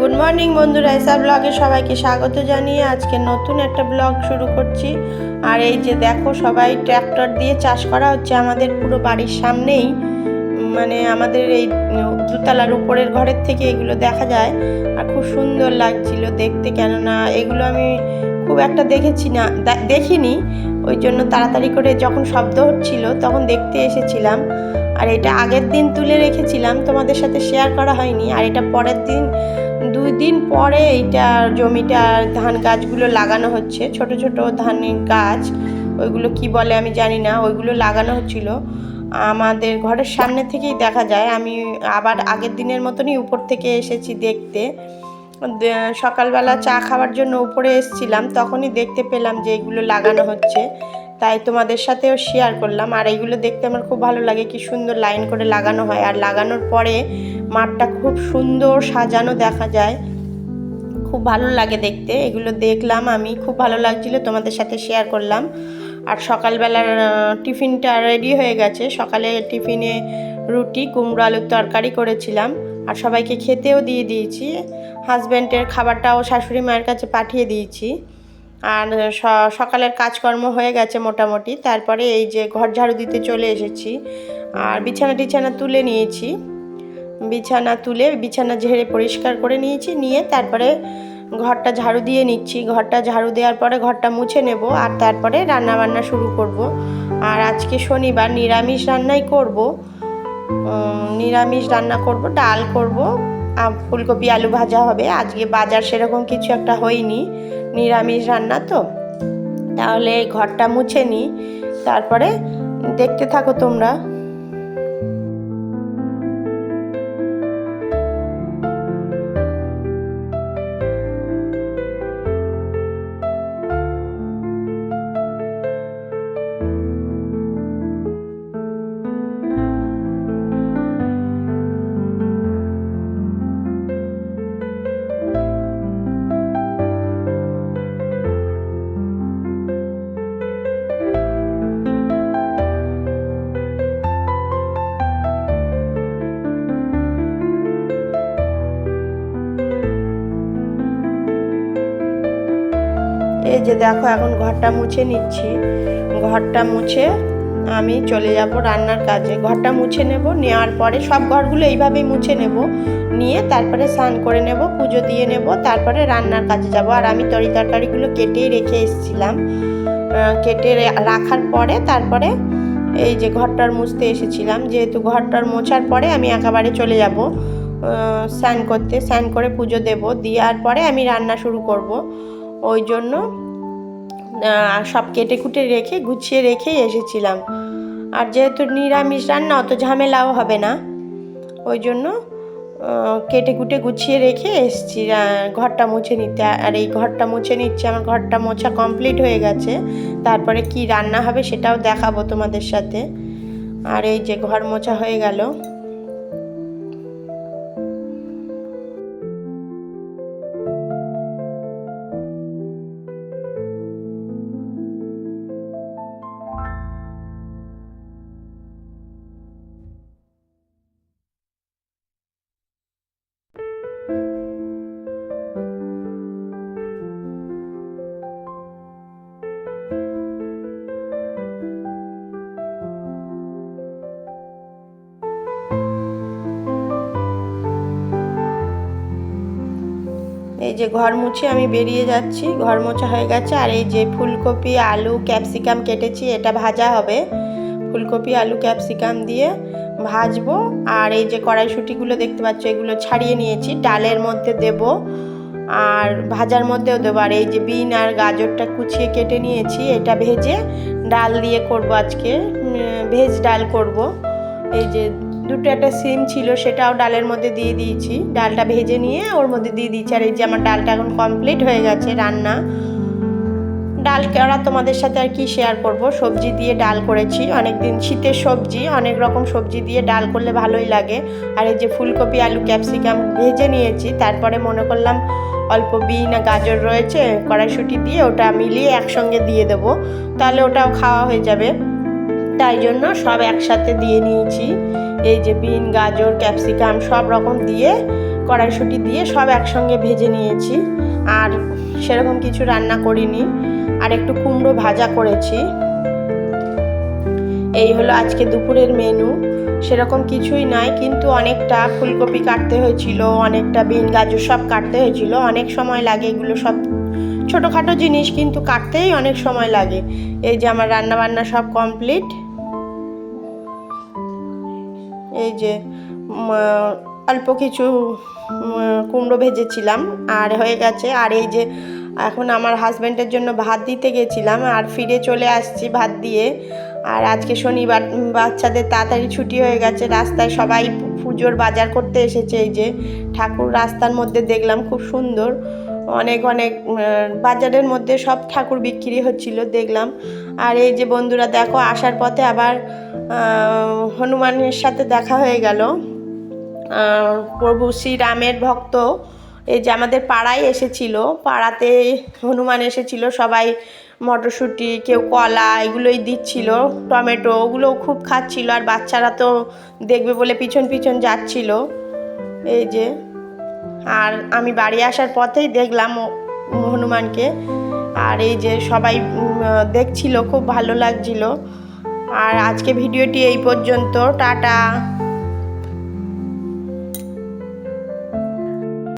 Good morning বন্ধুরা এসা ব্লগে সবাইকে স্বাগত জানিয়ে আজকে নতুন একটা ব্লগ শুরু করছি। আর এই যে দেখো, সবাই ট্র্যাক্টর দিয়ে চাষ করা হচ্ছে আমাদের পুরো বাড়ির সামনেই। মানে আমাদের এই দুতলার উপরের ঘরের থেকে এগুলো দেখা যায়। আর খুব সুন্দর লাগছিল দেখতে, কেননা এগুলো আমি খুব একটা দেখেছি না দেখিনি। ওই জন্য তাড়াতাড়ি করে যখন শব্দ হচ্ছিল তখন দেখতে এসেছিলাম। আর এটা আগের দিন তুলে রেখেছিলাম, তোমাদের সাথে শেয়ার করা হয়নি। আর এটা পরের দিন দুই দিন পরে এইটা জমিটা ধান গাছগুলো লাগানো হচ্ছে, ছোট ছোট ধানের গাছ, ওইগুলো কি বলে আমি জানি না, ওইগুলো লাগানো হচ্ছিল। আমাদের ঘরের সামনে থেকেই দেখা যায়, আমি আবার আগের দিনের মতনই উপর থেকে এসেছি দেখতে। সকালবেলা চা খাওয়ার জন্য উপরে এসেছিলাম, তখনই দেখতে পেলাম যে এগুলো লাগানো হচ্ছে। তাই তোমাদের সাথেও শেয়ার করলাম, আর এইগুলো দেখতে আমার খুব ভালো লাগে, কি সুন্দর লাইন করে লাগানো হয়। আর লাগানোর পরে মাঠটা খুব সুন্দর সাজানো দেখা যায়। খুব ভালো লাগে দেখতে। এগুলো দেখলাম আমি, খুব ভালো লাগছিল, তোমাদের সাথে শেয়ার করলাম। আর সকালবেলার টিফিনটা রেডি হয়ে গেছে। সকালে টিফিনে রুটি, কুমড়ো, আলুর তরকারি করেছিলাম। আর সবাইকে খেতেও দিয়ে দিয়েছি। হাজব্যান্ডের খাবারটাও শাশুড়ি মায়ের কাছে পাঠিয়ে দিয়েছি। আর সকালের কাজকর্ম হয়ে গেছে মোটামুটি। তারপরে এই যে ঘর ঝাড়ু দিতে চলে এসেছি। আর বিছানা টিছানা তুলে নিয়েছি। বিছানা তুলে, বিছানা ঝেড়ে পরিষ্কার করে নিয়েছি, নিয়ে তারপরে ঘরটা ঝাড়ু দিয়ে নিচ্ছি। ঘরটা ঝাড়ু দেওয়ার পরে ঘরটা মুছে নেব আর তারপরে রান্না বান্না শুরু করব। আর আজকে শনিবার নিরামিষ রান্নাই করব। নিরামিষ রান্না করব, ডাল করব। ফুলকপি, আলু ভাজা হবে। আজকে বাজার সেরকম কিছু একটা হয়নি, নিরামিষ রান্না তো। তাহলে ঘরটা মুছে নিই। তারপরে দেখতে থাকো তোমরা। এই যে দেখো এখন ঘরটা মুছে নিচ্ছি। ঘরটা মুছে আমি চলে যাব রান্নার কাজে। ঘরটা মুছে নেব, নেওয়ার পরে সব ঘরগুলো এইভাবেই মুছে নেব। নিয়ে তারপরে স্নান করে নেব, পুজো দিয়ে নেব, তারপরে রান্নার কাজে যাব। আর আমি তরি তরকারিগুলো কেটেই রেখে এসেছিলাম। কেটে রাখার পরে তারপরে এই যে ঘরটার মুছতে এসেছিলাম। যেহেতু ঘরটার মোছার পরে আমি একেবারে চলে যাব স্নান করতে। স্নান করে পুজো দেব। দেওয়ার পরে আমি রান্না শুরু করব। ওই জন্য সব কেটে কুটে রেখে, গুছিয়ে রেখেই এসেছিলাম। আর যেহেতু নিরামিষ রান্না, অত ঝামেলাও হবে না। ওই জন্য কেটে কুটে গুছিয়ে রেখে এসেছি। ঘরটা মুছে নিতে। আর এই ঘরটা মুছে নিচ্ছে, আমার ঘরটা মোছা কমপ্লিট হয়ে গেছে। তারপরে কি রান্না হবে সেটাও দেখাবো তোমাদের সাথে। আর এই যে ঘর মোছা হয়ে গেল। এই যে ঘর মুছে আমি বেরিয়ে যাচ্ছি। ঘর মোছা হয়ে গেছে। আর এই যে ফুলকপি, আলু, ক্যাপসিকাম কেটেছি। এটা ভাজা হবে। ফুলকপি, আলু, ক্যাপসিকাম দিয়ে ভাজবো। আর এই যে কড়াইশুটিগুলো দেখতে পাচ্ছ, এগুলো ছাড়িয়ে নিয়েছি। ডালের মধ্যে দেব। আর ভাজার মধ্যেও দেবো। আর এই যে বিন আর গাজরটা কুচিয়ে কেটে নিয়েছি। এটা ভেজে ডাল দিয়ে করব আজকে। ভেজ ডাল করব। এই যে দুটো একটা সিম ছিল, সেটাও ডালের মধ্যে দিয়ে দিয়েছি। ডালটা ভেজে নিয়ে ওর মধ্যে দিয়ে দিয়েছি। আর এই যে আমার ডালটা এখন কমপ্লিট হয়ে গেছে রান্না। ডাল করা তোমাদের সাথে আর কি শেয়ার করব। সবজি দিয়ে ডাল করেছি। অনেক দিন শীতের সবজি, অনেক রকম সবজি দিয়ে ডাল করলে ভালোই লাগে। আর এই যে ফুলকপি, আলু, ক্যাপসিকাম ভেজে নিয়েছি। তারপরে মনে করলাম অল্প বিন, গাজর রয়েছে, কড়াইশুঁটি দিয়ে ওটা মিলিয়ে একসঙ্গে দিয়ে দেবো। তাহলে ওটাও খাওয়া হয়ে যাবে। তাই জন্য সব একসাথে দিয়ে নিয়েছি। এই যে বিন, গাজর, ক্যাপসিকাম সব রকম দিয়ে, কড়াইশুঁটি দিয়ে সব একসঙ্গে ভেজে নিয়েছি। আর সেরকম কিছু রান্না করিনি। আর একটু কুমড়ো ভাজা করেছি। এই হলো আজকে দুপুরের মেনু সেরকম কিছুই নাই, কিন্তু অনেকটা ফুলকপি কাটতে হয়েছিল, অনেকটা বিন, গাজর সব কাটতে হয়েছিল। অনেক সময় লাগে এগুলো সব ছোটোখাটো জিনিস, কিন্তু কাটতেই অনেক সময় লাগে। এই যে আমার রান্না বান্না সব কমপ্লিট এই যে অল্প কিছু কুমড়ো ভেজেছিলাম, আর হয়ে গেছে, আর এই যে, এখন আমার হাজব্যান্ডের জন্য ভাত দিতে গেছিলাম, আর ফিরে চলে আসছি ভাত দিয়ে। আর আজকে শনিবার বাচ্চাদের তাড়াতাড়ি ছুটি হয়ে গেছে, রাস্তায় সবাই পুজোর বাজার করতে এসেছে, এই যে, ঠাকুর রাস্তার মধ্যে দেখলাম, খুব সুন্দর। অনেক অনেক বাজারের মধ্যে সব ঠাকুর বিক্রি হচ্ছিল, দেখলাম। আর এই যে বন্ধুরা, দেখো, আসার পথে আবার হনুমানের সাথে দেখা হয়ে গেল। প্রভু শ্রীরামের ভক্ত, এই যে আমাদের পাড়ায় এসেছিল। পাড়াতে হনুমান এসেছিল, সবাই মটরশুঁটি, কেউ কলা, এগুলোই দিচ্ছিল, টমেটো, ওগুলোও খুব খাচ্ছিল। আর বাচ্চারা তো দেখবে বলে পিছন পিছন যাচ্ছিল। এই যে আর আমি বাড়ি আসার পথেই দেখলাম হনুমানকে। আর এই যে সবাই দেখছিল, খুব ভালো লাগছিল। আর আজকে ভিডিওটি এই পর্যন্ত, টাটা।